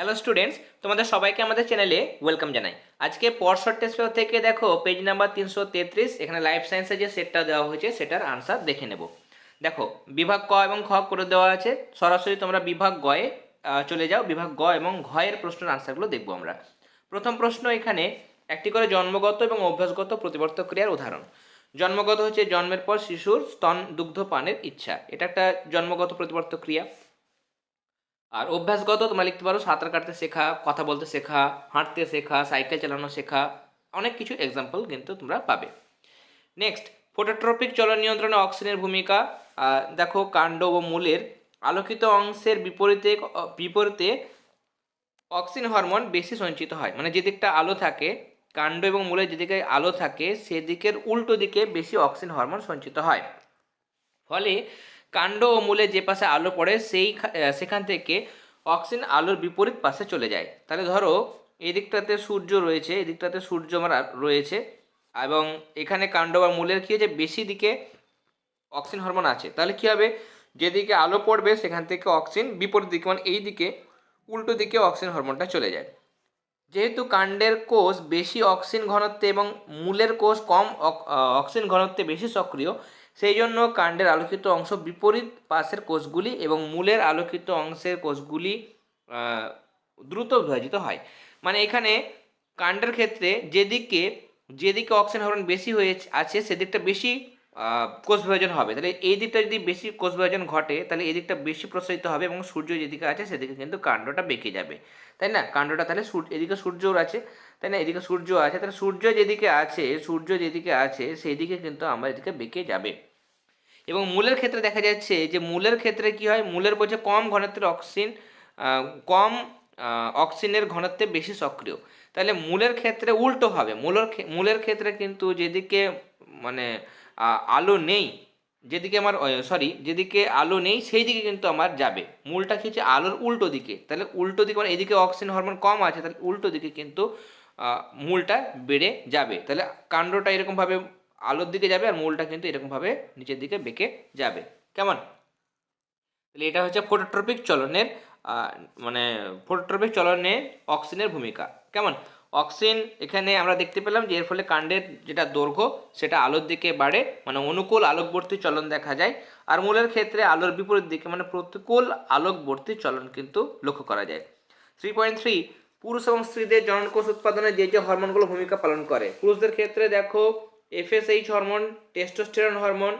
Hello students তোমাদের সবাইকে আমাদের চ্যানেলে ওয়েলকাম জানাই। আজকে পরশট টেস্ট থেকে দেখো পেজ নাম্বার তিনশো তেত্রিশ, এখানে লাইফ সায়েন্সের যে সেটটা দেওয়া হয়েছে, সেটার আনসার দেখে নেব। দেখো, বিভাগ ক এবং খ করে দেওয়া আছে, সরাসরি তোমরা বিভাগ গয়ে চলে যাও, বিভাগ গ এবং ঘয়ের প্রশ্নের আনসারগুলো দেখব আমরা। প্রথম প্রশ্ন এখানে, একটি করে জন্মগত এবং অভ্যাসগত প্রতিবর্তক ক্রিয়ার উদাহরণ। জন্মগত হচ্ছে জন্মের পর শিশুর স্তন দুগ্ধ পানের ইচ্ছা। এটা একটা জন্মগত প্রতিবর্তক ক্রিয়া। আর অভ্যাসগত তোমরা লিখতে পারো, সাঁতার কাটতে শেখা, কথা বলতে শেখা, হাঁটতে শেখা, সাইকেল চালানো শেখা, অনেক কিছু এক্সাম্পল কিন্তু তোমরা পাবে। নেক্সট ফোটোট্রপিক চলন নিয়ন্ত্রণে অক্সিজেনের ভূমিকা। দেখো কাণ্ড ও মূলের আলোকিত অংশের বিপরীতে বিপরীতে অক্সিজেন হরমোন বেশি সঞ্চিত হয়। মানে যেদিকটা আলো থাকে, কাণ্ড এবং মূলের যেদিকে আলো থাকে, সেদিকের উল্টো দিকে বেশি অক্সিজেন হরমোন সঞ্চিত হয়। ফলে কাণ্ড ও মূলে যে পাশে আলো পড়ে, সেই সেখান থেকে অক্সিজেন আলোর বিপরীত পাশে চলে যায়। তাহলে ধরো, এই দিকটাতে সূর্য রয়েছে, এই দিকটাতে সূর্য আমার রয়েছে, এবং এখানে কাণ্ড বা মূলের কী হয়েছে? বেশি দিকে অক্সিজেন হরমোন আছে। তাহলে কী হবে? যেদিকে আলো পড়বে, সেখান থেকে অক্সিজেন বিপরীত দিকে মানে এই দিকে, উল্টো দিকে অক্সিজেন হরমোনটা চলে যায়। যেহেতু কাণ্ডের কোষ বেশি অক্সিজেন ঘনত্বে এবং মূলের কোষ কম অক্সিজেন ঘনত্বে বেশি সক্রিয় সেই জন্য কাণ্ডের আলোকিত অংশ বিপরীত পাশের কোষগুলি এবং মূলের আলোকিত অংশের কোষগুলি দ্রুত বিভাজিত হয়। মানে এখানে কাণ্ডের ক্ষেত্রে যেদিকে যেদিকে অক্সিজেন হরণ বেশি হয়ে আছে, সেদিকটা বেশি কোষ বিভাজন হবে। তাহলে এই দিকটা যদি বেশি কোষ বিভাজন ঘটে, তাহলে এই দিকটা বেশি প্রসারিত হবে এবং সূর্য যেদিকে আছে, সেদিকে কিন্তু কাণ্ডটা বেঁকে যাবে। তাই না? কাণ্ডটা তাহলে সূর্য, এদিকে সূর্যর আছে, তাই না? এদিকে সূর্য আছে, তাহলে সূর্য যেদিকে আছে, সূর্য যেদিকে আছে সেই দিকে কিন্তু আমরা এদিকে বেঁকে যাবে। এবং মূলের ক্ষেত্রে দেখা যাচ্ছে যে মূলের ক্ষেত্রে কি হয়? মূলের বলছে কম ঘনত্বের অক্সিজেন কম অক্সিজেনের ঘনত্বে বেশি সক্রিয়। তাহলে মূলের ক্ষেত্রে উল্টো হবে। মূলের মূলের ক্ষেত্রে কিন্তু যেদিকে মানে আলো নেই, যেদিকে আমার সরি যেদিকে আলো নেই, সেই দিকে কিন্তু আমার যাবে। মূলটা হচ্ছে? আলোর উল্টো দিকে। তাহলে উল্টো দিকে মানে এদিকে অক্সিজেন হরমোন কম আছে, তাহলে উল্টো দিকে কিন্তু মূলটা বেড়ে যাবে। তাহলে কাণ্ডটা এরকমভাবে আলোর দিকে যাবে আর মূলটা কিন্তু এরকমভাবে নিচের দিকে বেঁকে যাবে। কেমন? তাহলে এটা হচ্ছে ফোটোট্রপিক চলনের মানে ফোটোট্রপিক চলনে অক্সিজেনের ভূমিকা। কেমন? অক্সিজেন এখানে আমরা দেখতে পেলাম যে এর ফলে কাণ্ডের যেটা দৈর্ঘ্য, সেটা আলোর দিকে বাড়ে মানে অনুকূল আলোকবর্তী চলন দেখা যায়। আর মূলের ক্ষেত্রে আলোর বিপরীত দিকে মানে প্রতিকূল আলোকবর্তী চলন কিন্তু লক্ষ্য করা যায়। থ্রি পয়েন্ট থ্রি পুরুষ এবং স্ত্রীদের জননকোষ উৎপাদনে যে যে হরমোনগুলো ভূমিকা পালন করে। পুরুষদের ক্ষেত্রে দেখো এফএসএইচ হরমোন টেস্টোস্টেরন হরমোন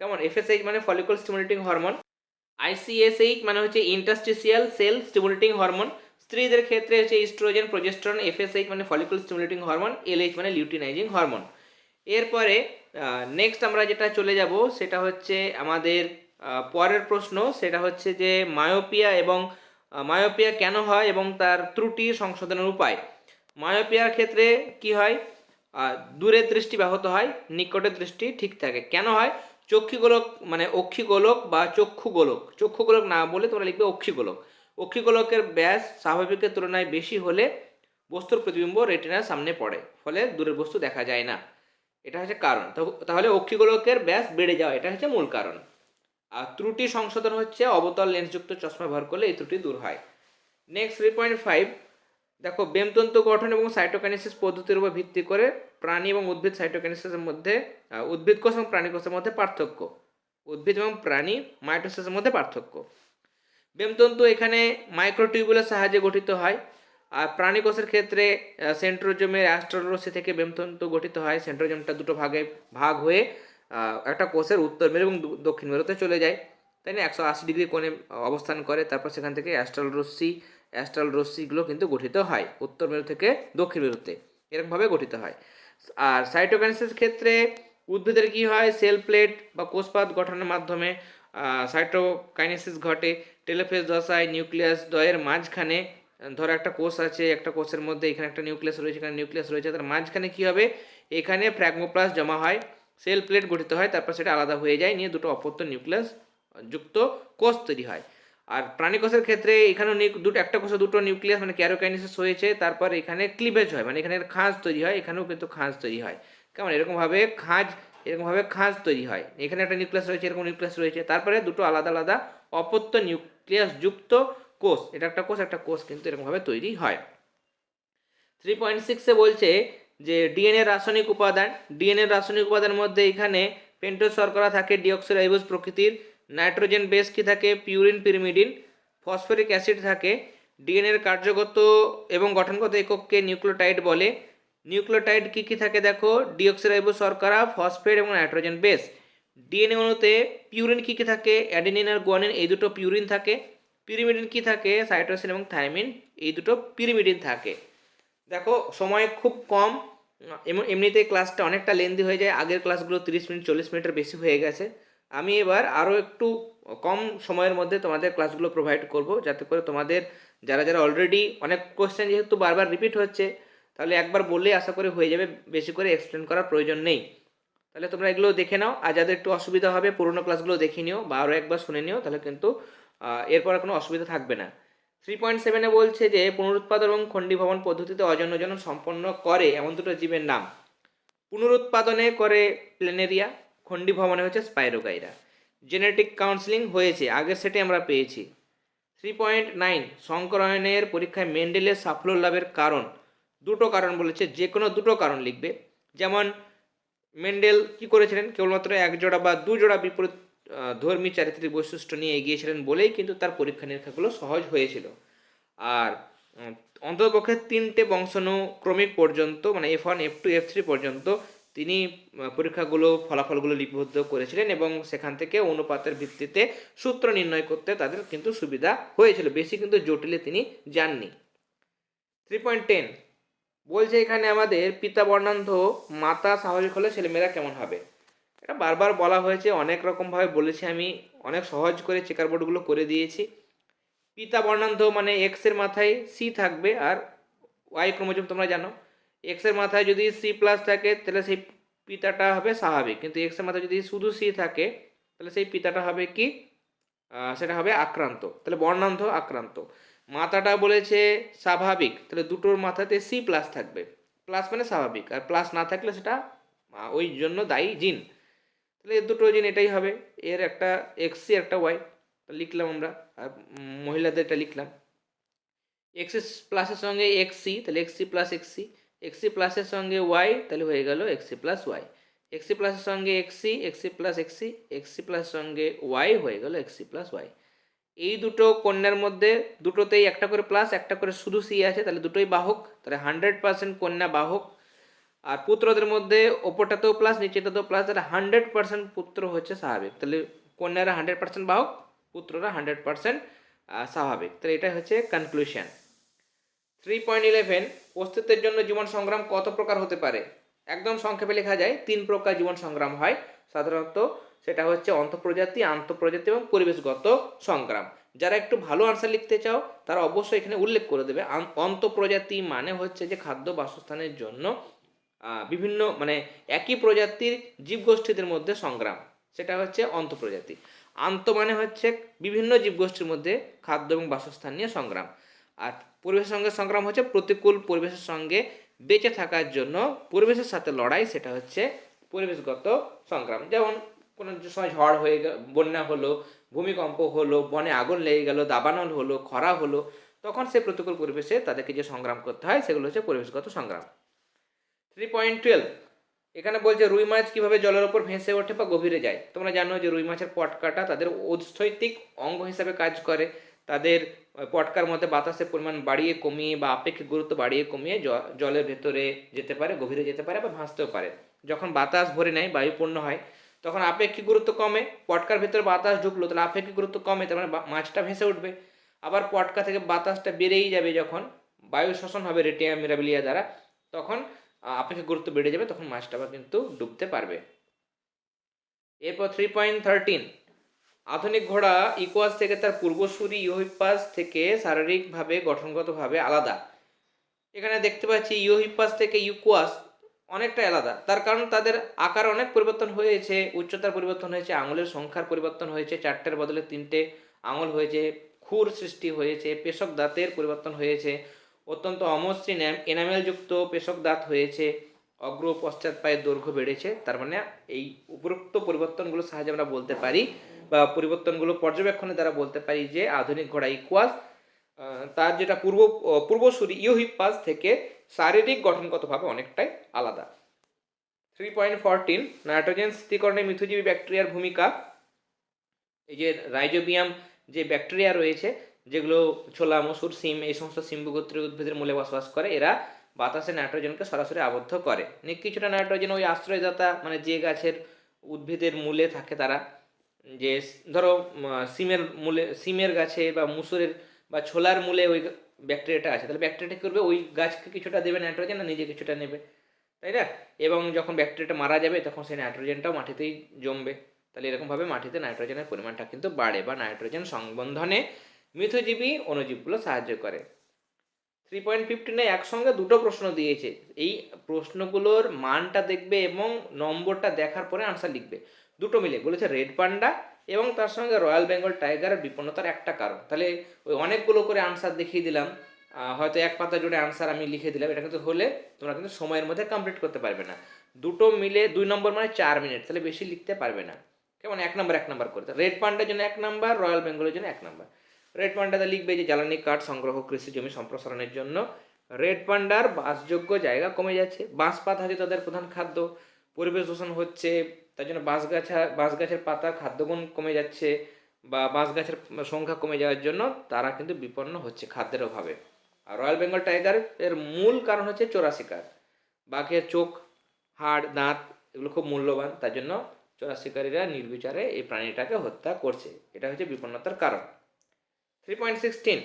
কেমন এফএসএইচ মানে ফলিকল স্টিমুলেটিং হরমোন আইসিএসএইচ মানে হচ্ছে ইন্টাস্টিসিয়াল সেল স্টিমুলেটিং হরমোন স্ত্রীদের ক্ষেত্রে হচ্ছে ইস্ট্রোজেন প্রজেস্টরন এফএসএইচ মানে ফলিকল স্টিমুলেটিং হরমোন এলএইচ মানে লিউটিনাইজিং হরমোন এরপরে নেক্সট আমরা যেটা চলে যাব, সেটা হচ্ছে আমাদের পরের প্রশ্ন, সেটা হচ্ছে যে মায়োপিয়া এবং মায়োপিয়া কেন হয় এবং তার ত্রুটি সংশোধনের উপায়? মায়োপিয়ার ক্ষেত্রে কি হয়? দূরের দৃষ্টি ব্যাহত হয়, নিকটের দৃষ্টি ঠিক থাকে। কেন হয়? চক্ষুগোলক মানে অক্ষিগোলক বা চক্ষুগোলক চক্ষুগোলক না বলে তোমরা লিখবে অক্ষিগোলক অক্ষিগোলকের ব্যাস স্বাভাবিকের তুলনায় বেশি হলে বস্তুর প্রতিবিম্ব রেটিনার সামনে পড়ে, ফলে দূরের বস্তু দেখা যায় না। এটা হচ্ছে কারণ। তাহলে অক্ষিগোলকের ব্যাস বেড়ে যাওয়া, এটা হচ্ছে মূল কারণ। আর ত্রুটি সংশোধন হচ্ছে, অবতল লেন্সযুক্ত চশমা ব্যবহার করলে এই ত্রুটি দূর হয়। নেক্সট থ্রি পয়েন্ট ফাইভ দেখো, বেমতন্তু গঠন এবং সাইটোকাইনেসিস পদ্ধতির উপর ভিত্তি করে প্রাণী এবং উদ্ভিদ সাইটোকাইনেসিসের মধ্যে উদ্ভিদ কোষ এবং প্রাণী কোষের মধ্যে পার্থক্য। উদ্ভিদ এবং প্রাণী মাইটোসিসের মধ্যে পার্থক্য। বেমতন্তু এখানে মাইক্রোটিউবুলের সাহায্যে গঠিত হয়, আর প্রাণী কোষের ক্ষেত্রে সেন্ট্রোজমের অ্যাস্ট্রোলোসি থেকে বেমতন্তু গঠিত হয়। সেন্ট্রোজমটা দুটো ভাগে ভাগ হয়ে একটা কোষের উত্তর মেরু এবং দক্ষিণ মেরুতে চলে যায়। তাই না? একশো আশি ডিগ্রি কোণে অবস্থান করে, তারপর সেখান থেকে অ্যাস্ট্রাল রশ্মি অ্যাস্ট্রাল রশ্মিগুলো কিন্তু গঠিত হয় উত্তর মেরু থেকে দক্ষিণ মেরুতে, এরকমভাবে গঠিত হয়। আর সাইটোকাইনেসিস ক্ষেত্রে উদ্ভিদের কি হয়? সেল প্লেট বা কোষপাত গঠনের মাধ্যমে সাইটোকাইনেসিস ঘটে। টেলোফেজ দশায় নিউক্লিয়াস দয়ের মাঝখানে, ধরো একটা কোষ আছে, একটা কোষের মধ্যে এখানে একটা নিউক্লিয়াস রয়েছে, এখানে নিউক্লিয়াস রয়েছে, তার মাঝখানে কি হবে? এখানে ফ্র্যাগমোপ্লাস জমা হয় সেল প্লেট গঠিত হয়, তারপর সেটা আলাদা হয়ে যায়, নিয়ে দুটো অপত্য নিউক্লিয়াস যুক্ত কোষ তৈরি হয়। আর প্রাণী কোষের ক্ষেত্রে এখানেও দুটো, একটা কোষে দুটো নিউক্লিয়াস মানে ক্যারোকাইনিসিস হয়েছে, তারপর এখানে ক্লিভেজ হয় মানে এখানে খাঁজ তৈরি হয়, এখানেও কিন্তু খাঁজ তৈরি হয়। কেমন? এরকমভাবে খাঁজ এরকমভাবে খাঁজ তৈরি হয়। এখানে একটা নিউক্লিয়াস রয়েছে, এরকম নিউক্লিয়াস রয়েছে, তারপরে দুটো আলাদা আলাদা অপত্য নিউক্লিয়াস যুক্ত কোষ, এটা একটা কোষ একটা কোষ কিন্তু এরকমভাবে তৈরি হয়। থ্রি পয়েন্ট সিক্সে বলছে যে ডিএনএ রাসায়নিক উপাদান, ডিএনএ রাসায়নিক উপাদানের মধ্যে এখানে পেন্টোজ শর্করা থাকে, ডিঅক্সিরাইবোজ প্রকৃতির নাইট্রোজেন বেস কি থাকে? পিউরিন, পিরিমিডিন, ফসফরিক অ্যাসিড থাকে। ডিএনএর কার্যগত এবং গঠনগত একককে নিউক্লোটাইড বলে। নিউক্লোটাইড কী কী থাকে দেখো? ডিঅক্সিরাইবোজ শর্করা, ফসফেট এবং নাইট্রোজেন বেস। ডিএনএ অণুতে পিউরিন কী কী থাকে? অ্যাডেনিন আর গুয়ানিন, এই দুটো পিউরিন থাকে। পিরিমিডিন কী থাকে? সাইটোসিন এবং থাইমিন, এই দুটো পিরিমিডিন থাকে। দেখো, সময় খুব কম। এমন এমনিতেই ক্লাসটা অনেকটা লেন্দি হয়ে যায়। আগের ক্লাসগুলো তিরিশ মিনিট, চল্লিশ মিনিটের বেশি হয়ে গেছে। আমি এবার আরও একটু কম সময়ের মধ্যে তোমাদের ক্লাসগুলো প্রোভাইড করব, যাতে করে তোমাদের যারা যারা অলরেডি অনেক কোয়েশ্চেন যেহেতু বারবার রিপিট হচ্ছে, তাহলে একবার বললেই আশা করি হয়ে যাবে, বেশি করে এক্সপ্লেন করার প্রয়োজন নেই। তাহলে তোমরা এগুলো দেখে নাও, আর যাদের একটু অসুবিধা হবে, পুরোনো ক্লাসগুলো দেখে নিও বা আরও একবার শুনে নিও, তাহলে কিন্তু এরপর কোনো অসুবিধা থাকবে না। থ্রি পয়েন্ট সেভেনে বলছে যে, পুনরুৎপাদন এবং খণ্ডীভবন পদ্ধতিতে অজন্যজন সম্পন্ন করে এমন দুটো জীবের নাম। পুনরুৎপাদনে করে প্লেনেরিয়া খণ্ডীভবনে হচ্ছে স্পাইরোগাইরা জেনেটিক কাউন্সিলিং হয়েছে, আগের সেটে আমরা পেয়েছি। থ্রি পয়েন্ট নাইন সংকরণের পরীক্ষায় মেন্ডেলের সাফল্য লাভের কারণ। দুটো কারণ বলেছে, যে কোনো দুটো কারণ লিখবে। যেমন মেন্ডেল কি করেছিলেন? কেবলমাত্র এক জোড়া বা দু জোড়া বিপরীত ধর্মী চারিত্রিক বৈশিষ্ট্য নিয়ে এগিয়েছিলেন বলেই কিন্তু তার পরীক্ষা নিরীক্ষাগুলো সহজ হয়েছিল। আর অন্ততপক্ষে তিনটে বংশানুক্রমিক পর্যন্ত মানে F one F two F three পর্যন্ত তিনি পরীক্ষাগুলো, ফলাফলগুলো লিপিবদ্ধ করেছিলেন এবং সেখান থেকে অনুপাতের ভিত্তিতে সূত্র নির্ণয় করতে তাদের কিন্তু সুবিধা হয়েছিল। বেশি কিন্তু জটিলে তিনি যাননি। থ্রি পয়েন্ট টেন বলছে এখানে আমাদের পিতা বর্ণান্ধ, মাতা স্বাভাবিক হলে ছেলেমেয়েরা কেমন হবে? এটা বারবার বলা হয়েছে, অনেক রকমভাবে বলেছি আমি, অনেক সহজ করে চেকার বোর্ডগুলো করে দিয়েছি। পিতা বর্ণান্ধ মানে এক্সের মাথায় সি থাকবে আর ওয়াই ক্রোমোজোম তোমরা জানো। এক্সের মাথায় যদি সি প্লাস থাকে, তাহলে সেই পিতাটা হবে স্বাভাবিক। কিন্তু এক্সের মাথায় যদি শুধু সি থাকে, তাহলে সেই পিতাটা হবে কি? সেটা হবে আক্রান্ত। তাহলে বর্ণান্ধ আক্রান্ত। মাথাটা বলেছে স্বাভাবিক, তাহলে দুটোর মাথাতে সি প্লাস থাকবে। প্লাস মানে স্বাভাবিক, আর প্লাস না থাকলে সেটা ওই জন্য দায়ী জিন। তাহলে এর দুটো জিন এটাই হবে। এর একটা এক্স সি একটা ওয়াই লিখলাম আমরা, আর মহিলাদের এটা লিখলাম। এক্স প্লাসের সঙ্গে এক্স সি তাহলে X C plus X C X প্লাসের সঙ্গে ওয়াই তাহলে হয়ে গেল এক্স প্লাস ওয়াই এক্স প্লাসের সঙ্গে X X plus X X প্লাসের সঙ্গে ওয়াই হয়ে গেল এক্স প্লাস ওয়াই এই দুটো কন্যার মধ্যে দুটোতেই একটা করে প্লাস একটা করে শুধু সি আছে, তাহলে দুটোই বাহক, তাহলে হান্ড্রেড পার্সেন্ট কন্যা বাহক। আর পুত্রদের মধ্যে ওপরটাতেও প্লাস নিচেটাতেও প্লাস তাহলে হান্ড্রেড পার্সেন্ট পুত্র হচ্ছে স্বাভাবিক। তাহলে কন্যারা হান্ড্রেড পার্সেন্ট বাহক, পুত্ররা হান্ড্রেড পার্সেন্ট স্বাভাবিক। তাহলে এটাই হচ্ছে কনক্লুশন থ্রি পয়েন্ট ইলেভেন অস্তিত্বের জন্য জীবন সংগ্রাম কত প্রকার হতে পারে? একদম সংক্ষেপে লেখা যায়, তিন প্রকার জীবন সংগ্রাম হয়। সাধারণত সেটা হচ্ছে অন্তঃপ্রজাতি, আন্তঃপ্রজাতি এবং পরিবেশগত সংগ্রাম। যারা একটু ভালো আনসার লিখতে চাও, তারা অবশ্যই এখানে উল্লেখ করে দেবে। অন্তঃপ্রজাতি মানে হচ্ছে যে খাদ্য বাসস্থানের জন্য বিভিন্ন মানে একই প্রজাতির জীবগোষ্ঠীদের মধ্যে সংগ্রাম। সেটা হচ্ছে অন্তঃপ্রজাতি। আন্ত মানে হচ্ছে বিভিন্ন জীবগোষ্ঠীর মধ্যে খাদ্য এবং বাসস্থান নিয়ে সংগ্রাম। আর পরিবেশের সঙ্গে সংগ্রাম হচ্ছে প্রতিকূল পরিবেশের সঙ্গে বেঁচে থাকার জন্য পরিবেশের সাথে লড়াই, সেটা হচ্ছে পরিবেশগত সংগ্রাম। যেমন কোনো সময় ঝড় হয়ে গেল বন্যা হলো, ভূমিকম্প হলো, বনে আগুন লেগে গেল, দাবানল হলো, খরা হলো, তখন সে প্রতিকূল পরিবেশে তাদেরকে যে সংগ্রাম করতে হয়, সেগুলো হচ্ছে পরিবেশগত সংগ্রাম। থ্রি পয়েন্ট টুয়েলভ এখানে বলছে রুই মাছ কীভাবে জলের ওপর ভেসে ওঠে বা গভীরে যায়? তোমরা জানো যে রুই মাছের পটকাটা তাদের অস্থৈতিক অঙ্গ হিসাবে কাজ করে। তাদের পটকার মধ্যে বাতাসের পরিমাণ বাড়িয়ে কমিয়ে বা আপেক্ষিক গুরুত্ব বাড়িয়ে কমিয়ে জলের ভেতরে যেতে পারে, গভীরে যেতে পারে বা ভাসতেও পারে। যখন বাতাস ভরে নেয়, বায়ুপূর্ণ হয়, তখন আপেক্ষিক গুরুত্ব কমে, পটকার ভেতরে বাতাস ঢুকলো, তাহলে আপেক্ষিক গুরুত্ব কমে, তার মানে মাছটা ভেসে উঠবে। আবার পটকা থেকে বাতাসটা বেড়েই যাবে যখন বায়ু শোষণ হবে রেটিয়া মিরাবিলিয়া দ্বারা, তখন আপেক্ষিক গুরুত্ব বেড়ে যাবে, তখন মাছটা আবার কিন্তু ডুবতে পারবে। এরপর থ্রি পয়েন্ট থার্টিন আধুনিক ঘোড়া ইকোয়াস থেকে তার পূর্বসূরি ইউহিপাস থেকে শারীরিকভাবে, গঠনগতভাবে আলাদা। এখানে দেখতে পাচ্ছি ইউহিপাস থেকে ইউকোয়াস অনেকটা আলাদা। তার কারণ তাদের আকার অনেক পরিবর্তন হয়েছে, উচ্চতার পরিবর্তন হয়েছে, আঙুলের সংখ্যার পরিবর্তন হয়েছে, চারটের বদলে তিনটে আঙুল হয়েছে, খুর সৃষ্টি হয়েছে, পেশক দাঁতের পরিবর্তন হয়েছে, অত্যন্ত অমসৃণ এনামেলযুক্ত পেশক দাঁত হয়েছে অগ্র পশ্চাৎ পায়ের দৈর্ঘ্য বেড়েছে, তার মানে এই উপরোক্ত পরিবর্তনগুলোর সাহায্যে আমরা বলতে পারি বা পরিবর্তনগুলো পর্যবেক্ষণের দ্বারা বলতে পারি যে আধুনিক ঘোড়া ইকুয়াস তার যেটা পূর্ব পূর্বসূরি ইউহিপাস থেকে শারীরিক গঠনগতভাবে অনেকটাই আলাদা। থ্রি পয়েন্ট ফোরটিন নাইট্রোজেন স্থিতিকরণে মিথুজীবী ব্যাকটেরিয়ার ভূমিকা। এই যে রাইজোবিয়াম যে ব্যাকটেরিয়া রয়েছে, যেগুলো ছোলা, মসুর, সিম, এই সমস্ত সিম্বুগোত্রীয় উদ্ভিদের মূলে বসবাস করে, এরা বাতাসে নাইট্রোজেনকে সরাসরি আবদ্ধ করে। কিছুটা নাইট্রোজেন ওই আশ্রয়দাতা মানে যে গাছের উদ্ভিদের মূলে থাকে তারা। যে ধরো সিমের মূলে, সিমের গাছে বা মুসুরের বা ছোলার মূলে ওই ব্যাকটেরিয়াটা আছে, তাহলে ব্যাকটেরিয়াটা করবে? ওই গাছকে কিছুটা দেবে নাইট্রোজেন আর নিজে কিছুটা নেবে, তাই না? এবং যখন ব্যাকটেরিয়াটা মারা যাবে, তখন সেই নাইট্রোজেনটাও মাটিতেই জমবে। তাহলে এরকমভাবে মাটিতে নাইট্রোজেনের পরিমাণটা কিন্তু বাড়ে বা নাইট্রোজেন সংবন্ধনে মিথজীবী অণুজীবগুলো সাহায্য করে। থ্রি পয়েন্ট ফিফটিনে একসঙ্গে দুটো প্রশ্ন দিয়েছে। এই প্রশ্নগুলোর মানটা দেখবে এবং নম্বরটা দেখার পরে আনসার লিখবে। দুটো মিলে, বলেছে রেড পান্ডা এবং তার সঙ্গে রয়্যাল বেঙ্গল টাইগারের বিপন্নতার একটা কারণ। তাহলে ওই অনেকগুলো করে আনসার দেখিয়ে দিলাম। হয়তো এক পাতা জুড়ে আনসার আমি লিখে দিলাম। এটা কিন্তু হলে তোমরা কিন্তু সময়ের মধ্যে কমপ্লিট করতে পারবে না। দুটো মিলে দুই নম্বর মানে চার মিনিট তাহলে বেশি লিখতে পারবে না। কেমন? এক নম্বর এক নম্বর করতে রেড পান্ডার জন্য এক নম্বর রয়্যাল বেঙ্গলের জন্য এক নম্বর রেড পান্ডাতে লিখবে যে জ্বালানি কাঠ সংগ্রহ কৃষি জমি সম্প্রসারণের জন্য। রেড পান্ডার বাসযোগ্য জায়গা কমে যাচ্ছে। বাঁশ পাতা তাদের প্রধান খাদ্য। পরিবেশ দূষণ হচ্ছে তার জন্য বাঁশ গাছা বাঁশ গাছের পাতা খাদ্যগুণ কমে যাচ্ছে বা বাঁশ গাছের সংখ্যা কমে যাওয়ার জন্য তারা কিন্তু বিপন্ন হচ্ছে খাদ্যের অভাবে। আর রয়্যাল বেঙ্গল টাইগার এর মূল কারণ হচ্ছে চোরা শিকার বাঘের চোখ, হাড়, দাঁত এগুলো খুব মূল্যবান, তার জন্য চোরা শিকারীরা নির্বিচারে এই প্রাণীটাকে হত্যা করছে। এটা হচ্ছে বিপন্নতার কারণ। থ্রি পয়েন্ট সিক্সটিন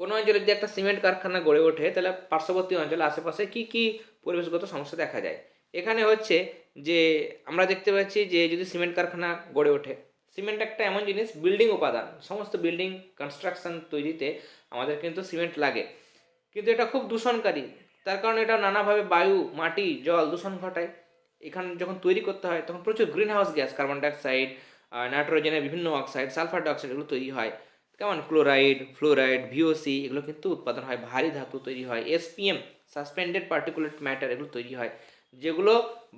কোনো অঞ্চলে যদি একটা সিমেন্ট কারখানা গড়ে ওঠে, তাহলে পার্শ্ববর্তী অঞ্চলে আশেপাশে কি কি পরিবেশগত সমস্যা দেখা যায়? এখানে হচ্ছে যে আমরা দেখতে পাচ্ছি যে যদি সিমেন্ট কারখানা গড়ে ওঠে, সিমেন্ট একটা এমন জিনিস বিল্ডিং উপাদান, সমস্ত বিল্ডিং কনস্ট্রাকশন তৈরিতে আমাদের কিন্তু সিমেন্ট লাগে। কিন্তু এটা খুব দূষণকারী, তার কারণে এটা নানাভাবে বায়ু, মাটি, জল দূষণ ঘটায়। এখানে যখন তৈরি করতে হয়, তখন প্রচুর greenhouse gas carbon dioxide নাইট্রোজেনের বিভিন্ন অক্সাইড সালফার ডাইঅক্সাইড এগুলো তৈরি হয়। কেমন? ক্লোরাইড ফ্লোরাইড ভিওসি এগুলো কিন্তু উৎপাদন হয়, ভারী ধাতু তৈরি হয় এসপিএম সাসপেন্ডেড পার্টিকুলেট ম্যাটার এগুলো তৈরি হয়। যেগুলো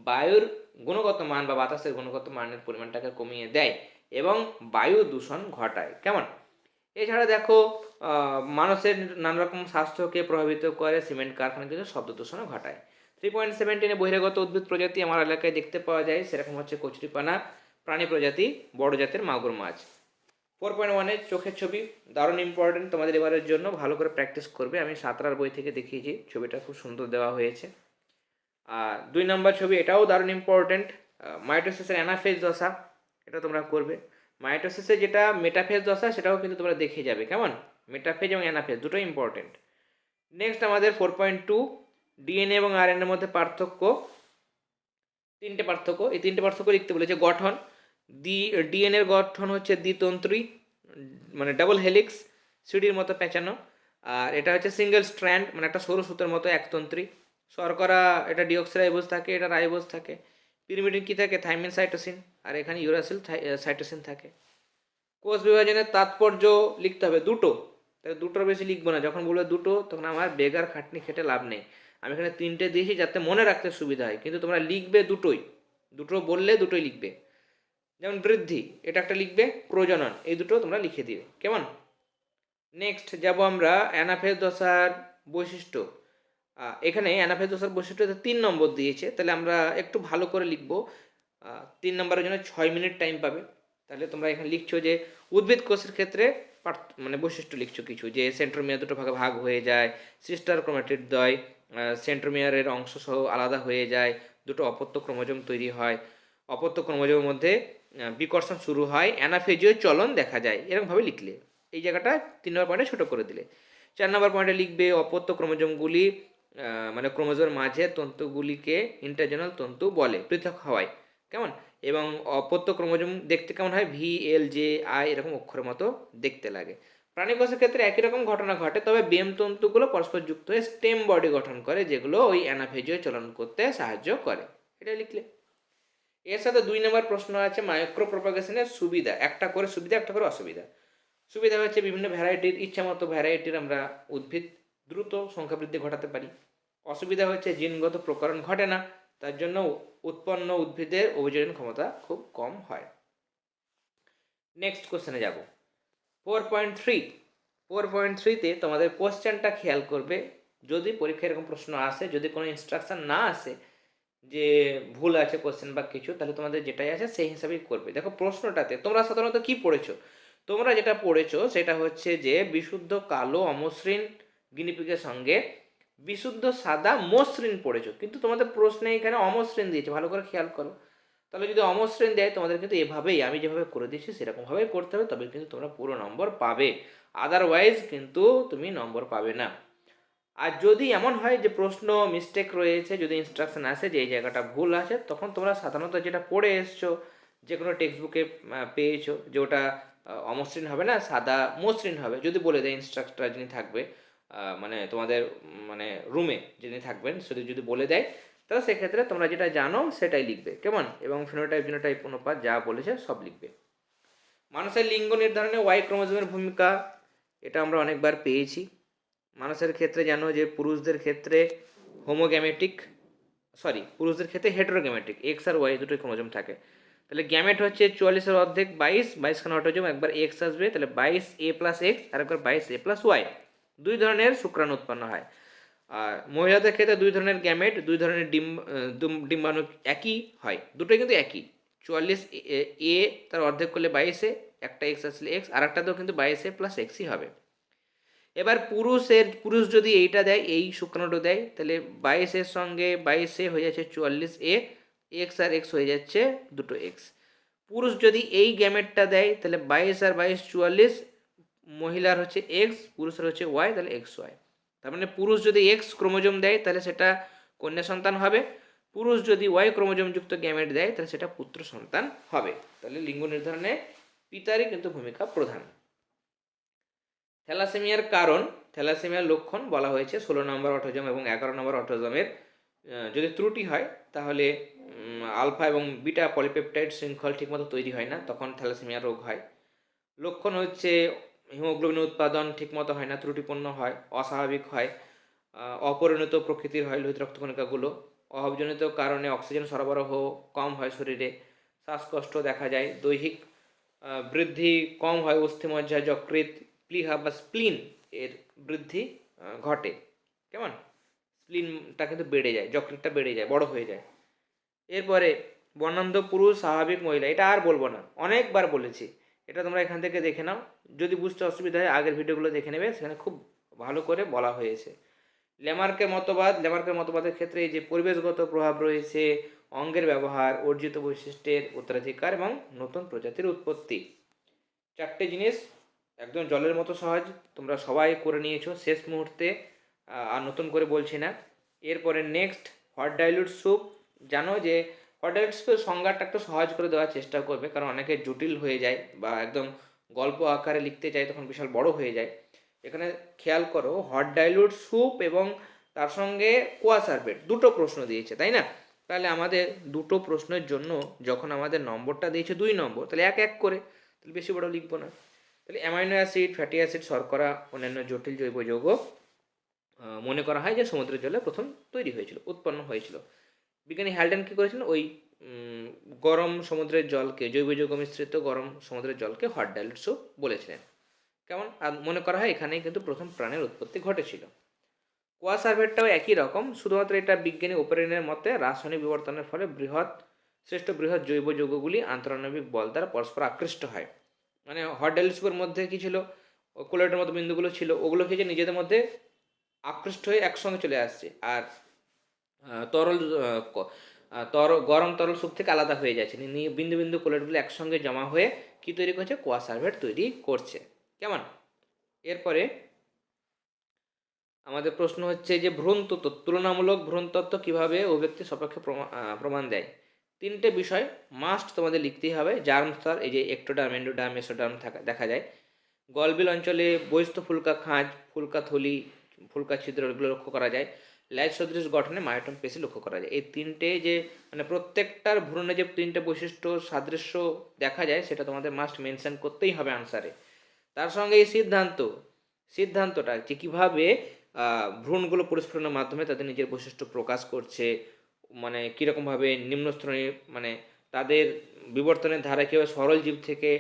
বায়ুর গুণগত মান বা বাতাসের গুণগত মানের পরিমাণটাকে কমিয়ে দেয় এবং বায়ু দূষণ ঘটায়। কেমন? এছাড়া দেখো মানুষের নানা রকম স্বাস্থ্যকে প্রভাবিত করে সিমেন্ট কারখানা কিন্তু শব্দ দূষণও ঘটায়। থ্রি পয়েন্ট সেভেন্টিনে বহিরাগত উদ্ভিদ প্রজাতি আমার এলাকায় দেখতে পাওয়া যায়, সেরকম হচ্ছে কচুরিপানা, প্রাণী প্রজাতি, বড় জাতের মাগুর মাছ। ফোর পয়েন্ট ওয়ানে চোখের ছবি, দারুণ ইম্পর্টেন্ট তোমাদের এবারের জন্য ভালো করে প্র্যাকটিস করবে। আমি সাঁতরার বই থেকে দেখিয়েছি, ছবিটা খুব সুন্দর দেওয়া হয়েছে। দুই নম্বর ছবি, এটাও দারুণ ইম্পর্টেন্ট মাইটোসিসের অ্যানাফেজ দশা, এটা তোমরা করবে। মাইটোসিসে যেটা মেটাফেজ দশা, সেটাও কিন্তু তোমরা দেখে যাবে, কেমন? মেটাফেজ এবং অ্যানাফেজ দুটো ইম্পর্টেন্ট নেক্সট আমাদের ফোর পয়েন্ট টু ডিএনএ এবং আরএনএর মধ্যে পার্থক্য। তিনটে পার্থক্য, এই তিনটে পার্থক্য লিখতে বলেছে গঠন। দি ডিএনএর গঠন হচ্ছে দ্বিতন্ত্রী মানে ডাবল হেলিক্স সিডির মতো পেঁচানো। আর এটা হচ্ছে সিঙ্গেল স্ট্র্যান্ড মানে একটা সরু সুতোর মতো একতন্ত্রী। শর্করা, এটা ডিঅক্সিরাইবোজ থাকে, এটা রাইবোজ থাকে। পিরিমিডিন কী থাকে? থাইমিন সাইটোসিন আর এখানে ইউরাসিল সাইটোসিন থাকে। কোষ বিভাজনের তাৎপর্য লিখতে হবে দুটো। তাহলে দুটোর বেশি লিখব না। যখন বলবে দুটো, তখন আমার বেগার খাটনি খেটে লাভ নেই। আমি এখানে তিনটে দিয়েছি যাতে মনে রাখতে সুবিধা হয়। কিন্তু তোমরা লিখবে দুটোই। দুটো বললে দুটোই লিখবে। যেমন বৃদ্ধি, এটা একটা লিখবে। প্রজনন, এই দুটো তোমরা লিখে দিবে কেমন? নেক্সট যাব আমরা অ্যানাফেজ দশার বৈশিষ্ট্য। এখানে অ্যানাফেজ দশার বৈশিষ্ট্যতে তিন নম্বর দিয়েছে। তাহলে আমরা একটু ভালো করে লিখব। তিন নম্বরের জন্য ছয় মিনিট টাইম পাবে। তাহলে তোমরা এখানে লিখছো যে, উদ্ভিদ কোষের ক্ষেত্রে মানে বৈশিষ্ট্য লিখছো কিছু, যে সেন্ট্রোমিয়ার দুটো ভাগে ভাগ হয়ে যায় সিস্টার ক্রোমেটিড দয় সেন্ট্রোমিয়ারের অংশ সহ আলাদা হয়ে যায়, দুটো অপত্য ক্রোমোজোম তৈরি হয়। অপত্য ক্রোমোজোমের মধ্যে বিকর্ষণ শুরু হয়, অ্যানাফেজীয় চলন দেখা যায় এরকমভাবে লিখলে। এই জায়গাটা তিন নম্বর পয়েন্টে ছোটো করে দিলে। চার নম্বর পয়েন্টে লিখবে, অপত্য ক্রোমোজোমগুলি মানে ক্রোমোজোমের মাঝে তন্তুগুলিকে ইন্টারজেনাল তন্তু বলে, পৃথক হওয়ায়। কেমন? এবং অপত্য ক্রোমোজোম দেখতে কেমন হয়? ভি এল জে আই এরকম অক্ষরের মতো দেখতে লাগে। প্রাণী কোষের ক্ষেত্রে একই রকম ঘটনা ঘটে, তবে বেম তন্তুগুলো পরস্পর যুক্ত হয়ে স্টেম বডি গঠন করে, যেগুলো ওই অ্যানাফেজীয় চলন করতে সাহায্য করে। এটা লিখলে। এর সাথে দুই নম্বর প্রশ্ন আছে মাইক্রো প্রপাগেশনের সুবিধা। একটা করে সুবিধা, একটা করে অসুবিধা। সুবিধা হচ্ছে বিভিন্ন ভ্যারাইটির ইচ্ছা মতো ভ্যারাইটির আমরা উদ্ভিদ দ্রুত সংখ্যা বৃদ্ধি ঘটাতে পারি। অসুবিধা হচ্ছে জিনগত প্রকরণ ঘটে না, তার জন্য উৎপন্ন উদ্ভিদের অভিযোজন ক্ষমতা খুব কম হয়। নেক্সট কোশ্চেনে যাব। Four point three four point থ্রিতে তোমাদের কোশ্চেনটা খেয়াল করবে। যদি পরীক্ষায় এরকম প্রশ্ন আসে, যদি কোনো ইনস্ট্রাকশন না আসে, যে ভুল আছে কোশ্চেন বা কিছু, তাহলে তোমাদের যেটাই আছে সেই হিসাবেই করবে। দেখো প্রশ্নটাতে তোমরা সাধারণত কি পড়েছো? তোমরা যেটা পড়েছো সেটা হচ্ছে যে বিশুদ্ধ কালো অমসৃণ গিনিপিকের সঙ্গে বিশুদ্ধ সাদা মসৃণ পড়েছো। কিন্তু তোমাদের প্রশ্নে এখানে অমসৃণ দিয়েছে, ভালো করে খেয়াল করো। তাহলে যদি অমসৃণ দেয়, তোমাদের কিন্তু এভাবেই, আমি যেভাবে করে দিয়েছি, সেরকমভাবেই করতে হবে তবে কিন্তু তোমরা পুরো নম্বর পাবে। আদারওয়াইজ কিন্তু তুমি নম্বর পাবে না। আর যদি এমন হয় যে প্রশ্ন মিস্টেক রয়েছে, যদি ইনস্ট্রাকশন আসে যে এই জায়গাটা ভুল আছে, তখন তোমরা সাধারণত যেটা পড়ে এসছো যে কোনো টেক্সট বুকে পেয়েছ, যে ওটা অমসৃণ হবে না, সাদা মসৃণ হবে। যদি বলে দেয় ইনস্ট্রাক্টর যিনি থাকবে মানে তোমাদের মানে রুমে যিনি থাকবেন শুধু যদি বলে দেয়, তাহলে সেক্ষেত্রে তোমরা যেটা জানো, সেটাই লিখবে, কেমন? এবং ফিনোটাইপ জিনোটাইপ অনুপাত যা বলেছে, সব লিখবে। মানুষের লিঙ্গ নির্ধারণে ওয়াই ক্রোমোজোমের ভূমিকা, এটা আমরা অনেকবার পেয়েছি। মানুষের ক্ষেত্রে জানো যে পুরুষদের ক্ষেত্রে হোমোগ্যামেটিক সরি পুরুষদের ক্ষেত্রে হেটেরোগ্যামেটিক এক্স আর ওয়াই দুটোই ক্রোমোজোম থাকে। তাহলে গ্যামেট হচ্ছে চুয়াল্লিশের অর্ধেক বাইশ বাইশ খান অটোজোম একবার এক্স আসবে, তাহলে বাইশ এ প্লাস এক্স আর একবার বাইশ এ প্লাস ওয়াই দুই ধরনের শুক্রাণু উৎপন্ন হয়। আর মহিলাদের ক্ষেত্রে দুই ধরনের গ্যামেট, দুই ধরনের ডিম ডিম্বাণু একই হয়। দুটোই কিন্তু একই। চুয়াল্লিশ এ তার অর্ধেক করলে বাইশে একটা এক্স আসলে এক্স আর একটাতেও কিন্তু বাইশে প্লাস এক্সই হবে। এবার পুরুষের, পুরুষ যদি এইটা দেয়, এই শুক্রাণুটা দেয়, তাহলে বাইশের সঙ্গে বাইশে হয়ে যাচ্ছে চুয়াল্লিশ এ, এক্স আর এক্স হয়ে যাচ্ছে দুটো এক্স। পুরুষ যদি এই গ্যামেটটা দেয়, তাহলে বাইশ আর বাইশ চুয়াল্লিশ মহিলার হচ্ছে এক্স পুরুষের হচ্ছে ওয়াই তাহলে এক্স ওয়াই তার মানে পুরুষ যদি এক্স ক্রোমোজোম দেয়, তাহলে সেটা কন্যা সন্তান হবে। পুরুষ যদি ওয়াই ক্রোমোজোম যুক্ত গ্যামেট দেয়, তাহলে সেটা পুত্র সন্তান হবে। তাহলে লিঙ্গ নির্ধারণে পিতারই কিন্তু ভূমিকা প্রধান। থ্যালাসেমিয়ার কারণ, থ্যালাসেমিয়ার লক্ষণ বলা হয়েছে ষোলো নম্বর অটোজম এবং এগারো নম্বর অটোজমের। যদি ত্রুটি হয়, তাহলে আলফা এবং বিটা পলিপেপটাইড শৃঙ্খল ঠিকমতো তৈরি হয় না, তখন থ্যালাসেমিয়া রোগ হয়। লক্ষণ হচ্ছে হিমোগ্লোবিন উৎপাদন ঠিকমতো হয় না, ত্রুটিপূর্ণ হয়, অস্বাভাবিক হয় অপরিণত প্রকৃতির হয় লোহিত রক্তকণিকাগুলো। অভাবজনিত কারণে অক্সিজেন সরবরাহ কম হয় শরীরে। শ্বাসকষ্ট দেখা যায়, দৈহিক বৃদ্ধি কম হয় অস্থিমজ্জা যকৃত প্লিহা বা স্প্লিন এর বৃদ্ধি ঘটে। কেমন? স্প্লিনটা কিন্তু বেড়ে যায় যকৃতটা বেড়ে যায়, বড় হয়ে যায়। এরপরে বর্ণান্ধ পুরুষ, স্বাভাবিক মহিলা, এটা আর বলব না, অনেকবার বলেছি। এটা তোমরা এখান থেকে দেখে নাও। যদি বুঝতে অসুবিধা হয়, আগের ভিডিওগুলো দেখে নেবে। সেখানে খুব ভালো করে বলা হয়েছে। লেমার্কের মতবাদ লেমার্কের মতবাদের ক্ষেত্রে এই যে পরিবেশগত প্রভাব রয়েছে, অঙ্গের ব্যবহার, অর্জিত বৈশিষ্ট্যের উত্তরাধিকার এবং নতুন প্রজাতির উৎপত্তি। চারটে জিনিস একদম জলের মতো সহজ। তোমরা সবাই করে নিয়েছো শেষ মুহূর্তে। আর নতুন করে বলছি না। এরপরে নেক্সট হট ডাইলুট স্যুপ জানো যে ডাইলুট সংজ্ঞাটা একটু সহজ করে দেওয়ার চেষ্টা করবে, কারণ অনেকে জটিল হয়ে যায় বা একদম গল্প আকারে লিখতে চায় তখন বিশাল বড় হয়ে যায়। এখানে খেয়াল করো হট ডাইলুট স্যুপ এবং তার সঙ্গে কোয়া সার্ভেট দুটো প্রশ্ন দিয়েছে, তাই না? তাহলে আমাদের দুটো প্রশ্নের জন্য যখন আমাদের নম্বরটা দিয়েছে দুই নম্বর, তাহলে এক এক করে, তাহলে বেশি বড় লিখব না। তাহলে অ্যামাইনো অ্যাসিড ফ্যাটি অ্যাসিড শর্করা, অন্যান্য জটিল জৈব যৌগ মনে করা হয় যে সমুদ্রের জলে প্রথম তৈরি হয়েছিল, উৎপন্ন হয়েছিল। বিজ্ঞানী হ্যালডেন কী করেছিলেন ওই গরম সমুদ্রের জলকে, জৈব যৌগ মিশ্রিত গরম সমুদ্রের জলকে হট ডাইলুট স্যুপ বলেছিলেন। কেমন? মনে করা হয় এখানেই কিন্তু প্রথম প্রাণের উৎপত্তি ঘটেছিল। কোয়া সার্ভেটটাও একই রকম, শুধুমাত্র এটা বিজ্ঞানী ওপেরিনের মতে রাসায়নিক বিবর্তনের ফলে বৃহৎ, শ্রেষ্ঠ বৃহৎ জৈব যৌগগুলি আন্তরাণবিক বল দ্বারা পরস্পর আকৃষ্ট হয়। মানে হট ডাইলুটসের মধ্যে কী ছিল? কোলেটের মতো বিন্দুগুলো ছিল, ওগুলো কি যে নিজেদের মধ্যে আকৃষ্ট হয়ে একসঙ্গে চলে আসছে। আর তরল তর গরম তরল সুপ থেকে আলাদা হয়ে যাচ্ছে। বিন্দু বিন্দু কোলেটগুলো একসঙ্গে জমা হয়ে কি তৈরি করছে? কোয়া সার্ভেট তৈরি করছে। কেমন? এরপরে আমাদের প্রশ্ন হচ্ছে যে ভ্রূণ তত্ত্ব তুলনামূলক ভ্রূণ তত্ত্ব কীভাবে অভিব্যক্তি সপক্ষে প্রমা- আহ, প্রমাণ দেয়? তিনটে বিষয় মাস্ট তোমাদের লিখতেই হবে। জার্ম স্তর এই যে একটোডার্ম এন্ডোডার্ম মেসোডার্ম থাকা দেখা যায়। গলবিল অঞ্চলে বহিস্থ ফুলকা খাঁজ ফুলকা থলি ফুলকা ছিদ্র এগুলো লক্ষ্য করা যায়। ল্যাজ সদৃশ গঠনে মায়োটম পেশি লক্ষ্য করা যায়। এই তিনটে যে মানে প্রত্যেকটার ভ্রূণে যে তিনটে বৈশিষ্ট্য, সাদৃশ্য দেখা যায়, সেটা তোমাদের মাস্ট মেনশন করতেই হবে আনসারে তার সঙ্গে এই সিদ্ধান্ত, সিদ্ধান্তটা যে কীভাবে ভ্রূণগুলো পরিস্ফুরণের মাধ্যমে তাদের নিজের বৈশিষ্ট্য প্রকাশ করছে মানে কীরকমভাবে নিম্নস্তরের মানে তাদের বিবর্তনের ধারা কীভাবে সরল জীব থেকে,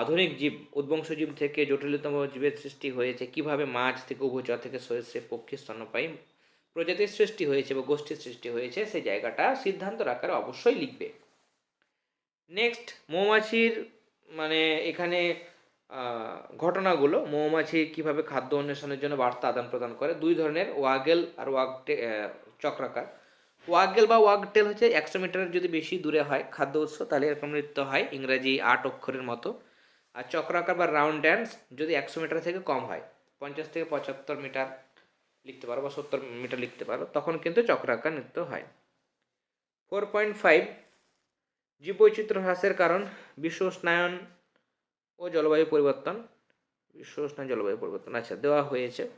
আধুনিক জীব, উদ্বংশ জীব থেকে জটিলতম জীবের সৃষ্টি হয়েছে, কীভাবে মাছ থেকে উভচর থেকে সরীসৃপ পক্ষী স্তন্যপায়ী প্রজাতির সৃষ্টি হয়েছে বা গোষ্ঠীর সৃষ্টি হয়েছে সেই জায়গাটা সিদ্ধান্ত আকারে অবশ্যই লিখবে। নেক্সট মৌমাছির মানে এখানে ঘটনাগুলো মৌমাছি কীভাবে খাদ্য অন্বেষণের জন্য বার্তা আদান প্রদান করে দুই ধরনের ওয়াগেল আর ওয়াগটে আহ, চক্রাকার। ওয়াগেল বা ওয়াগটেল হচ্ছে একশো মিটারের যদি বেশি দূরে হয় খাদ্য উৎস তাহলে এরকম নৃত্য হয় ইংরাজি আট অক্ষরের মতো। আর চক্রাকার বা রাউন্ড ড্যান্স যদি একশো মিটার থেকে কম হয় পঞ্চাশ থেকে পঁচাত্তর মিটার লিখতে পারো বা সত্তর মিটার লিখতে পারো, তখন কিন্তু চক্রাকার নৃত্য হয়। ফোর পয়েন্ট ফাইভ জীববৈচিত্র্য হ্রাসের কারণ, বিশ্ব উষ্ণায়ন ও জলবায়ু পরিবর্তন। বিশ্ব উষ্ণায়ন, জলবায়ু পরিবর্তন আচ্ছা দেওয়া হয়েছে।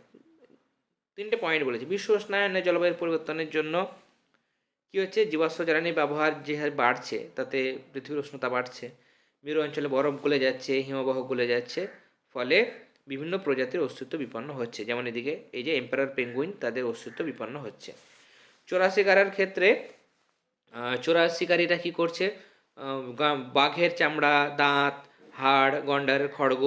তিনটে পয়েন্ট বলেছি। বিশ্ব উষ্ণায়নে জলবায়ু পরিবর্তনের জন্য কী হচ্ছে? জীবাশ্ম জ্বালানি ব্যবহার যে হারে বাড়ছে, তাতে পৃথিবীর উষ্ণতা বাড়ছে। মেরু অঞ্চলে বরফ গলে যাচ্ছে, হিমবাহ গলে যাচ্ছে, ফলে বিভিন্ন প্রজাতির অস্তিত্ব বিপন্ন হচ্ছে। যেমন এদিকে এই যে এম্পারার পেঙ্গুইন তাদের অস্তিত্ব বিপন্ন হচ্ছে। চোরা শিকারের ক্ষেত্রে চোরা শিকারীরা কী করছে? বাঘের চামড়া, দাঁত, হাড় গন্ডারের খড়গ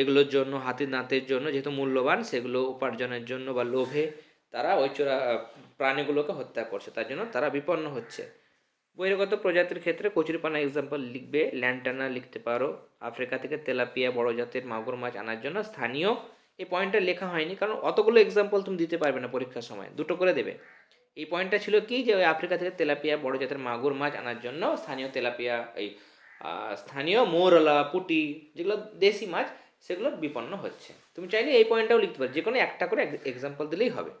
এগুলোর জন্য, হাতির দাঁতের জন্য যেহেতু মূল্যবান, সেগুলো উপার্জনের জন্য বা লোভে তারা ওই চোরা প্রাণীগুলোকে হত্যা করছে। তার জন্য তারা বিপন্ন হচ্ছে। বহিরাগত প্রজাতির ক্ষেত্রে কচুরিপানা এক্সাম্পল লিখবে ল্যান্টানা লিখতে পারো, আফ্রিকা থেকে তেলাপিয়া বড় জাতের মাগুর মাছ আনার জন্য স্থানীয় এই পয়েন্টটা লেখা হয়নি, কারণ অতগুলো এক্সাম্পল তুমি দিতে পারবে না পরীক্ষার সময়, দুটো করে দেবে। এই পয়েন্টটা ছিল কি যে ওই আফ্রিকা থেকে তেলাপিয়া বড় জাতের মাগুর মাছ আনার জন্য স্থানীয় তেলাপিয়া, এই স্থানীয় মোরলা, পুটি যেগুলো দেশি মাছ, সেগুলো বিপন্ন হচ্ছে। তুমি চাইলে এই পয়েন্টটাও লিখতে পারো যে কোনো একটা করে এক্সাম্পল দিলেই হবে।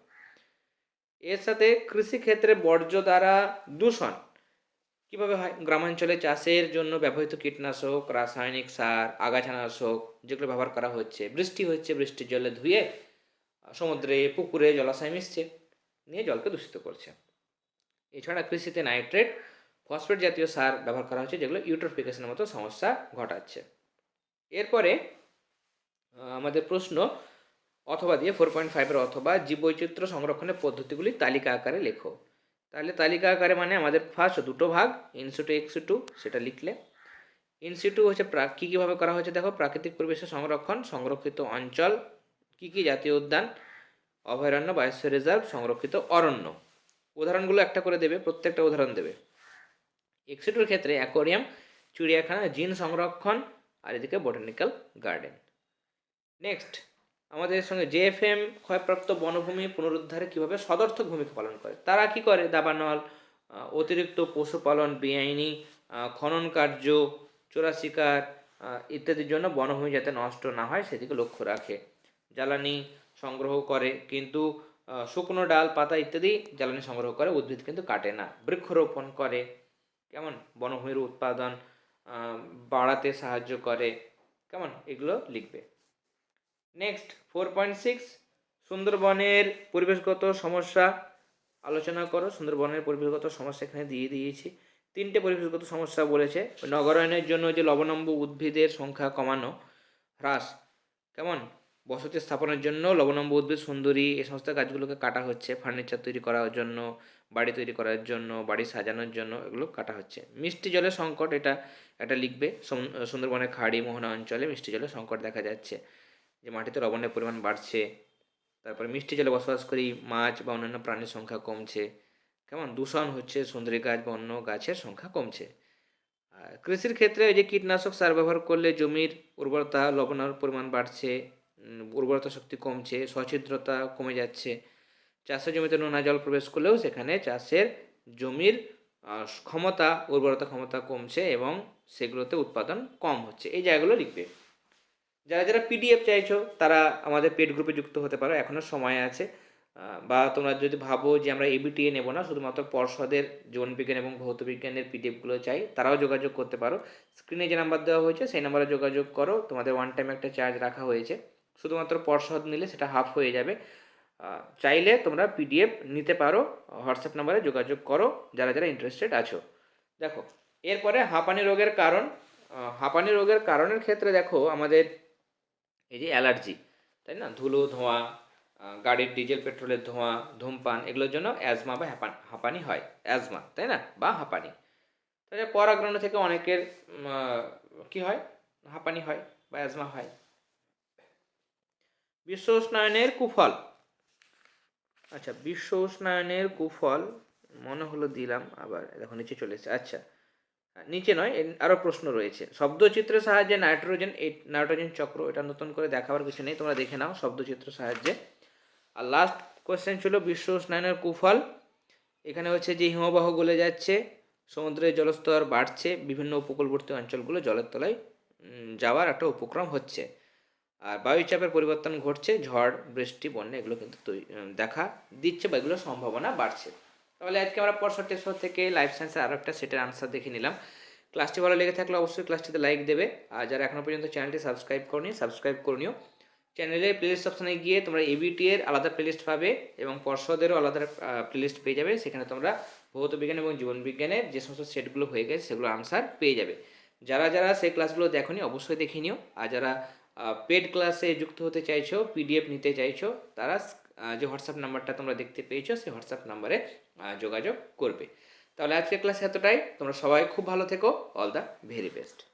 এর সাথে কৃষিক্ষেত্রে বর্জ্য দ্বারা দূষণ কীভাবে হয়? গ্রামাঞ্চলে চাষের জন্য ব্যবহৃত কীটনাশক, রাসায়নিক সার, আগাছানাশক যেগুলো ব্যবহার করা হচ্ছে। বৃষ্টি হচ্ছে, বৃষ্টির জলে ধুয়ে সমুদ্রে, পুকুরে জলাশয় মিশছে, নিয়ে জলকে দূষিত করছে। এছাড়া কৃষিতে নাইট্রেট, ফসফেট জাতীয় সার ব্যবহার করা হচ্ছে, যেগুলো ইউট্রোফিকেশনের মতো সমস্যা ঘটাচ্ছে। এরপরে আমাদের প্রশ্ন, অথবা দিয়ে ফোর পয়েন্ট ফাইভের অথবা জীববৈচিত্র্য সংরক্ষণের পদ্ধতিগুলি তালিকা আকারে লেখো। তাহলে তালিকা আকারে মানে আমাদের ফার্স্ট দুটো ভাগ ইনসিটু এক্সিটু সেটা লিখলে। ইনসিটু হচ্ছে কী কীভাবে করা হয়েছে দেখো? প্রাকৃতিক পরিবেশের সংরক্ষণ, সংরক্ষিত অঞ্চল, কী কী জাতীয় উদ্যান, অভয়ারণ্য বায়োস্ফিয়ার রিজার্ভ সংরক্ষিত অরণ্য। উদাহরণগুলো একটা করে দেবে, প্রত্যেকটা উদাহরণ দেবে। এক্সিটুর ক্ষেত্রে অ্যাকোরিয়াম চিড়িয়াখানা জিন সংরক্ষণ, আর এদিকে বোটানিক্যাল গার্ডেন নেক্সট আমাদের সঙ্গে জেএফএম ক্ষয়প্রাপ্ত বনভূমি পুনরুদ্ধারে কীভাবে সদর্থক ভূমিকা পালন করে, তারা কি করে? দাবানল অতিরিক্ত পশুপালন, বেআইনি খনন কার্য, চোরা শিকার ইত্যাদির জন্য বনভূমি যাতে নষ্ট না হয় সেদিকে লক্ষ্য রাখে। জ্বালানি সংগ্রহ করে, কিন্তু শুকনো ডাল, পাতা ইত্যাদি জ্বালানি সংগ্রহ করে উদ্ভিদ কিন্তু কাটে না। বৃক্ষরোপণ করে, কেমন? বনভূমির উৎপাদন বাড়াতে সাহায্য করে, কেমন? এগুলো লিখবে। নেক্সট ফোর পয়েন্ট সিক্স সুন্দরবনের পরিবেশগত সমস্যা। আলোচনা করো, সুন্দরবনের পরিবেশগত সমস্যা এখানে দিয়ে দিয়েছি। তিনটে পরিবেশগত সমস্যা বলেছে। নগরায়নের জন্য যে লবণম্ব উদ্ভিদের সংখ্যা কমানো, হ্রাস, কেমন? বসতি স্থাপনের জন্য লবণম্ব উদ্ভিদ সুন্দরী এই সমস্ত গাছগুলোকে কাটা হচ্ছে। ফার্নিচার তৈরি করার জন্য, বাড়ি তৈরি করার জন্য, বাড়ি সাজানোর জন্য এগুলো কাটা হচ্ছে। মিষ্টি জলের সংকট, এটা এটা লিখবে। সুন্দরবনের খাড়ি, মোহনা অঞ্চলে মিষ্টি জলের সংকট দেখা যাচ্ছে। যে মাটিতে লবণের পরিমাণ বাড়ছে, তারপরে মিষ্টি জলে বসবাস করি, মাছ বা অন্যান্য প্রাণীর সংখ্যা কমছে, কেমন? দূষণ হচ্ছে সুন্দরী গাছ বা অন্য গাছের সংখ্যা কমছে। আর কৃষির ক্ষেত্রে এই যে কীটনাশক সার ব্যবহার করলে জমির উর্বরতা, লবণের পরিমাণ বাড়ছে উর্বরতা শক্তি কমছে সছিদ্রতা কমে যাচ্ছে। চাষের জমিতে নোনা জল প্রবেশ করলেও সেখানে চাষের জমির ক্ষমতা, উর্বরতা ক্ষমতা কমছে এবং সেগুলোতে উৎপাদন কম হচ্ছে। এই জায়গাগুলো লিখবে। যারা যারা পিডিএফ চাইছো, তারা আমাদের পেড গ্রুপে যুক্ত হতে পারো এখনও সময় আছে। বা তোমরা যদি ভাবো যে আমরা এবিটিএ নেব না, শুধুমাত্র পর্ষদের জীবনবিজ্ঞান এবং ভৌতবিজ্ঞানের পিডিএফগুলো চাই, তারাও যোগাযোগ করতে পারো। স্ক্রিনে যে নাম্বার দেওয়া হয়েছে, সেই নাম্বারে যোগাযোগ করো। তোমাদের ওয়ান টাইম একটা চার্জ রাখা হয়েছে। শুধুমাত্র পর্ষদ নিলে সেটা হাফ হয়ে যাবে। চাইলে তোমরা পিডিএফ নিতে পারো হোয়াটসঅ্যাপ নাম্বারে যোগাযোগ করো, যারা যারা ইন্টারেস্টেড আছো। দেখো, এরপরে হাঁপানি রোগের কারণ। হাঁপানি রোগের কারণের ক্ষেত্রে দেখো, আমাদের এই যে অ্যালার্জি, তাই না? ধুলো, ধোঁয়া গাড়ির ডিজেল, পেট্রোলের ধোঁয়া, ধূমপান, এগুলোর জন্য অ্যাজমা বা হ্যাপান হাঁপানি হয়, অ্যাজমা, তাই না? বা হাঁপানি। তাহলে পরাগ্রহণ থেকে অনেকের কি হয়? হাঁপানি হয় বা অ্যাজমা হয়। বিশ্ব উষ্ণায়নের কুফল। আচ্ছা বিশ্ব উষ্ণায়নের কুফল, মনে হলো দিলাম, আবার দেখো নিচে চলে এসেছে। আচ্ছা নিচে নয় আরও প্রশ্ন রয়েছে। শব্দচিত্রের সাহায্যে নাইট্রোজেন, এই নাইট্রোজেন চক্র, এটা নতুন করে দেখাবার কিছু নেই, তোমরা দেখে নাও শব্দচিত্রের সাহায্যে। আর লাস্ট কোয়েশ্চেন ছিল বিশ্ব উষ্ণায়নের কুফল। এখানে হচ্ছে যে হিমবাহ গলে যাচ্ছে, সমুদ্রের জলস্তর বাড়ছে, বিভিন্ন উপকূলবর্তী অঞ্চলগুলো জলের তলায় যাওয়ার একটা উপক্রম হচ্ছে। আর বায়ুচাপের পরিবর্তন ঘটছে, ঝড়, বৃষ্টি, বন্যা, এগুলো কিন্তু দেখা দিচ্ছে বা এগুলোর সম্ভাবনা বাড়ছে। তাহলে আজকে আমরা পরশো শো থেকে লাইফ সায়েন্সের আরও একটা সেটের আনসার দেখে নিলাম। ক্লাসটি ভালো লেগে থাকলে অবশ্যই ক্লাসটিতে লাইক দেবে। আর যারা এখনও পর্যন্ত চ্যানেলটি সাবস্ক্রাইব করনি সাবস্ক্রাইব করে নিও। চ্যানেলের প্লেলিস্ট অপশানে গিয়ে তোমরা এবিটি এর আলাদা প্লেলিস্ট পাবে এবং পর্ষদেরও আলাদা প্লেলিস্ট পেয়ে যাবে। সেখানে তোমরা ভৌত বিজ্ঞান এবং জীবন বিজ্ঞানের যে সমস্ত সেটগুলো হয়ে গেছে সেগুলো আনসার পেয়ে যাবে। যারা যারা সেই ক্লাসগুলো দেখোনি, অবশ্যই দেখে নিও। আর যারা পেড ক্লাসে যুক্ত হতে চাইছো পিডিএফ নিতে চাইছো, তারা যে হোয়াটসঅ্যাপ নাম্বারটা তোমরা দেখতে পেয়েছ, সেই হোয়াটসঅ্যাপ নাম্বারে যোগাযোগ করবে। তাহলে আজকের ক্লাস এতটাই। তোমরা সবাই খুব ভালো থেকো। All the very best